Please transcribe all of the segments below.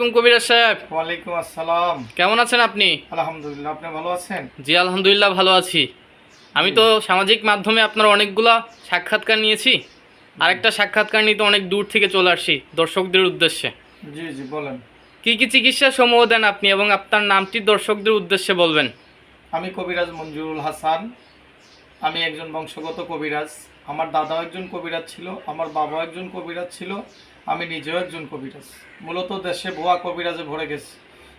কবিরাজ সাহেব। ওয়ালাইকুম আসসালাম। কেমন আছেন আপনি? আলহামদুলিল্লাহ আপনি ভালো আছেন? জি আলহামদুলিল্লাহ ভালো আছি। আমি তো সামাজিক মাধ্যমে আপনার অনেকগুলা সাক্ষাৎকার নিয়েছি। আরেকটা সাক্ষাৎকার নিতে অনেক দূর থেকে চলে আসছি দর্শকদের উদ্দেশ্যে। জি জি বলেন। কি কি চিকিৎসা সমূহ দেন আপনি এবং আপনার নামটি দর্শকদের উদ্দেশ্যে বলবেন? আমি কবিরাজ মঞ্জুরুল হাসান। আমি একজন বংশগত কবিরাজ। আমার দাদাও একজন কবিরাজ ছিল, আমার বাবাও একজন কবিরাজ ছিল, আমি নিজেও একজন কবিরাজ। মূলত দেশে ভুয়া কবিরাজে ভরে গেছে।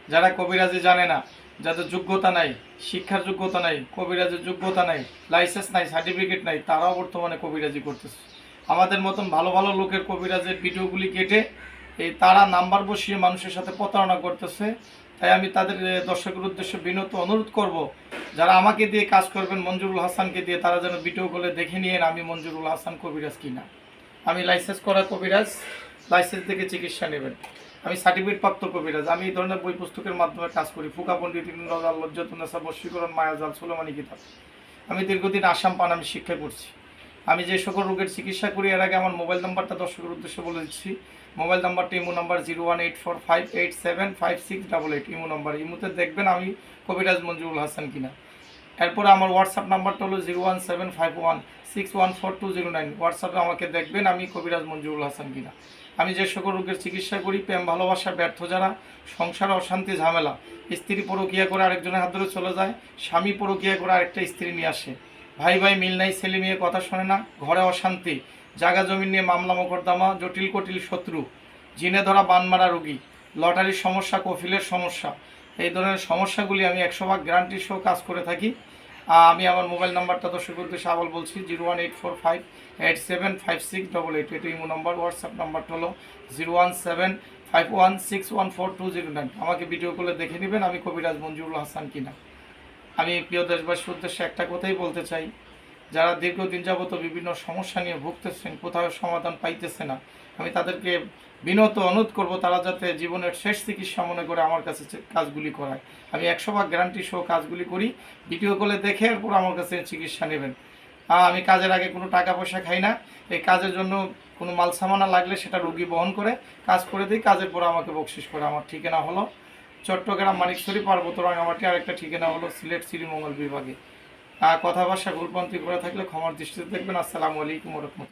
যারা কবিরাজি জানে না, যাদের যোগ্যতা নাই, শিক্ষার যোগ্যতা নাই, কবিরাজের যোগ্যতা নাই, লাইসেন্স নাই, সার্টিফিকেট নাই, তারাও বর্তমানে কবিরাজি করতেছে। আমাদের মতন ভালো ভালো লোকের কবিরাজের ভিডিওগুলি কেটে এই তারা নাম্বার বসিয়ে মানুষের সাথে প্রতারণা করতেছে তাই আমি তাদের দর্শকের উদ্দেশ্যে বিনত অনুরোধ করব, যারা আমাকে দিয়ে কাজ করবেন মঞ্জুরুল হাসানকে দিয়ে, তারা যেন ভিডিও করে দেখে নিয়ে আমি মঞ্জুরুল হাসান কবিরাজ কিনা। আমি লাইসেন্স করা কবিরাজ লাইসেন্স থেকে চিকিৎসা নেবেন। আমি সার্টিফিকেট প্রাপ্ত কবিরাজ, আমি এই ধরনের বই পুস্তকের মাধ্যমে কাজ করি। ফুকা পণ্ডিত ইন্দ্রাল লজ্জাতুন্নেসা বশীকরণ মায়াজাল সুলেমানি কিতাব। আমি দীর্ঘদিন আসাম পান আমি শিক্ষা করছি। আমি যে সকল রোগের চিকিৎসা করি, এর আগে আমার মোবাইল নাম্বারটা দর্শকের উদ্দেশ্যে বলে দিচ্ছি। মোবাইল নাম্বারটা imo number zero one eight four five eight seven five six double eight, imo number. ইমোতে দেখবেন আমি কবিরাজ মঞ্জুরুল হাসান কিনা। এরপরে আমার হোয়াটসঅ্যাপ নাম্বারটা হলো zero one seven five one six one four two zero nine. হোয়াটসঅ্যাপে আমাকে দেখবেন আমি কবিরাজ মঞ্জুরুল হাসান কিনা। আমি যে সকল রোগের চিকিৎসা করি, প্রেম, ভালোবাসা, ব্যর্থ যারা, সংসার, অশান্তি, ঝামেলা, স্ত্রী পরকিয়া করে আরেকজনের হাত ধরে চলে যায়, স্বামী পরকিয়া করে আরেকটা স্ত্রী নিয়ে আসে। ভাই ভাই মিল নাই, ছেলে মেয়ে কথা শোনে না, ঘরে অশান্তি জায়গা জমি নিয়ে মামলা মোকদ্দমা, জটিল কটিল শত্রু, জিনে ধরা বান মারা রোগী, লটারির সমস্যা, কফিলের সমস্যা, এই ধরনের সমস্যাগুলি আমি একশো ভাগ গ্যারান্টি সহ কাজ করে থাকি। আমি আমার মোবাইল নাম্বারটা দর্শক উদ্দেশ্যে আবার বলছি, zero one eight four five eight seven five six double eight, এটা ইমো নাম্বার, হোয়াটসঅ্যাপ নাম্বারটা হলো zero one seven five one six one four two zero nine. আমাকে ভিডিও করে দেখে নেবেন আমি কবিরাজ মঞ্জুরুল হাসান কিনা। আমি প্রিয় দেশবাসীর উদ্দেশ্যে একটা কথাই বলতে চাই। যারা দীর্ঘদিন যাবত বিভিন্ন সমস্যা নিয়ে ভুগতেছেন, কোথাও সমাধান পাইতেছে না, আমি তাদেরকে বিনত অনুরোধ করব তারা যাতে জীবনের শেষ চিকিৎসা মনে করে আমার কাছে কাজগুলি করায়। আমি একশো ভাগ গ্যারান্টি সহ কাজগুলি করি ভিডিও কলে দেখে এরপর আমার কাছে চিকিৎসা নেবেন। আমি কাজের আগে কোনো টাকা পয়সা খাই না। এই কাজের জন্য কোনো মাল সামানা লাগলে সেটা রুগী বহন করে কাজ করে দিই, কাজের পরে আমাকে বকশিস করে, আমার ঠিকানা হলো চট্টগ্রাম মানিকছড়ি পার্বত্য রাঙামাটি আর একটা ঠিকানা হলো সিলেট শ্রীমঙ্গল বিভাগে। আহ, কথা ভাষা ভুলপন্থী করে থাকলে ক্ষমার দৃষ্টিতে দেখবেন। আসসালামু আলাইকুম রহমতুল্লাহ।